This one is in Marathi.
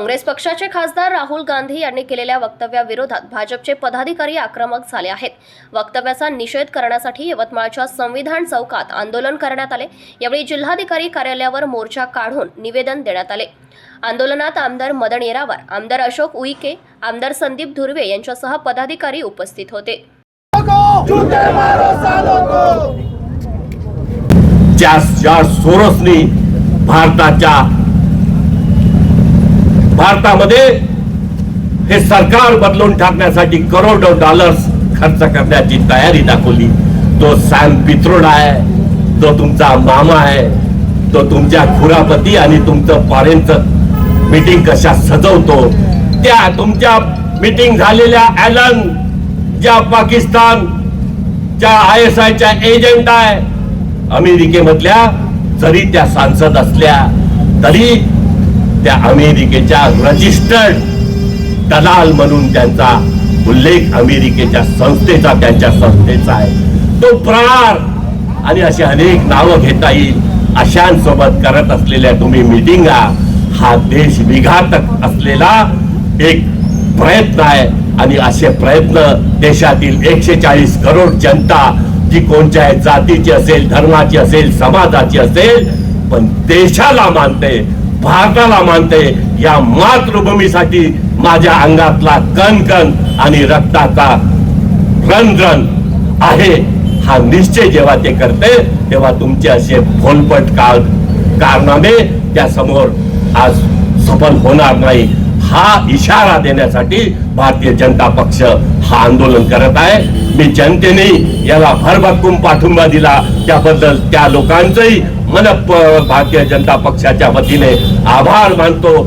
काँग्रेस पक्षाचे खासदार राहुल गांधी यांनी केलेल्या वक्तव्याविरोधात भाजपचे पदाधिकारी आक्रमक झाले आहेत. वक्तव्याचा निषेध करण्यासाठी यवतमाळच्या संविधान चौकात आंदोलन करण्यात आले. यावेळी जिल्हाधिकारी कार्यालयावर मोर्चा काढून निवेदन देण्यात आले. आंदोलनात आमदार मदन येरावार आमदार अशोक उईके आमदार संदीप धुर्वे यांच्यासह पदाधिकारी उपस्थित होते. भारताच्या भारतामध्ये हे सरकार बदलून टाकण्यासाठी करोडो डॉलर्स खर्च करण्याची तयारी दाखवली. तो सॅम पित्रोड आहे तो तुमचा मामा आहे तो तुमच्या खुरापती आणि तुमचं फॉरेनचं मीटिंग कशा सजवतो त्या तुमच्या मीटिंग झालेल्या ॲलन ज्या पाकिस्तान ज्या आय एस आयच्या एजंट आहे अमेरिकेमधल्या जरी त्या सांसद असल्या तरी त्या अमेरिकेच्या रजिस्टर्ड दलाल म्हणून त्यांचा उल्लेख अमेरिकेच्या संस्थेचा त्यांच्या संस्थेचा आहे. तो प्रार आणि अशी अनेक नावं घेता येईल अशांसोबत करत असलेल्या तुम्ही मिटिंगा हा देश विघातक असलेला एक प्रयत्न आहे. आणि असे प्रयत्न देशातील एकशे चाळीस करोड जनता जी कोणत्याही जातीची असेल धर्माची असेल समाजाची असेल पण देशाला मानते. भारताला मानते या मातृभूमीसाठी माझ्या अंगातला कण कण आणि रक्ताचा रन रन आहे. हा निश्चय जेव्हा ते करते तेव्हा तुमचे असे भोलपट काळ कारनामे त्यासमोर आज सफल होणार नाही. हा इशारा देण्यासाठी भारतीय जनता पक्ष हा आंदोलन करत आहे. मी जनतेने याला भरभक्कम पाठिंबा दिला. त्याबद्दल त्या लोकांचंही मन भारतीय जनता पक्षाच्या वतीने आभार मानतो.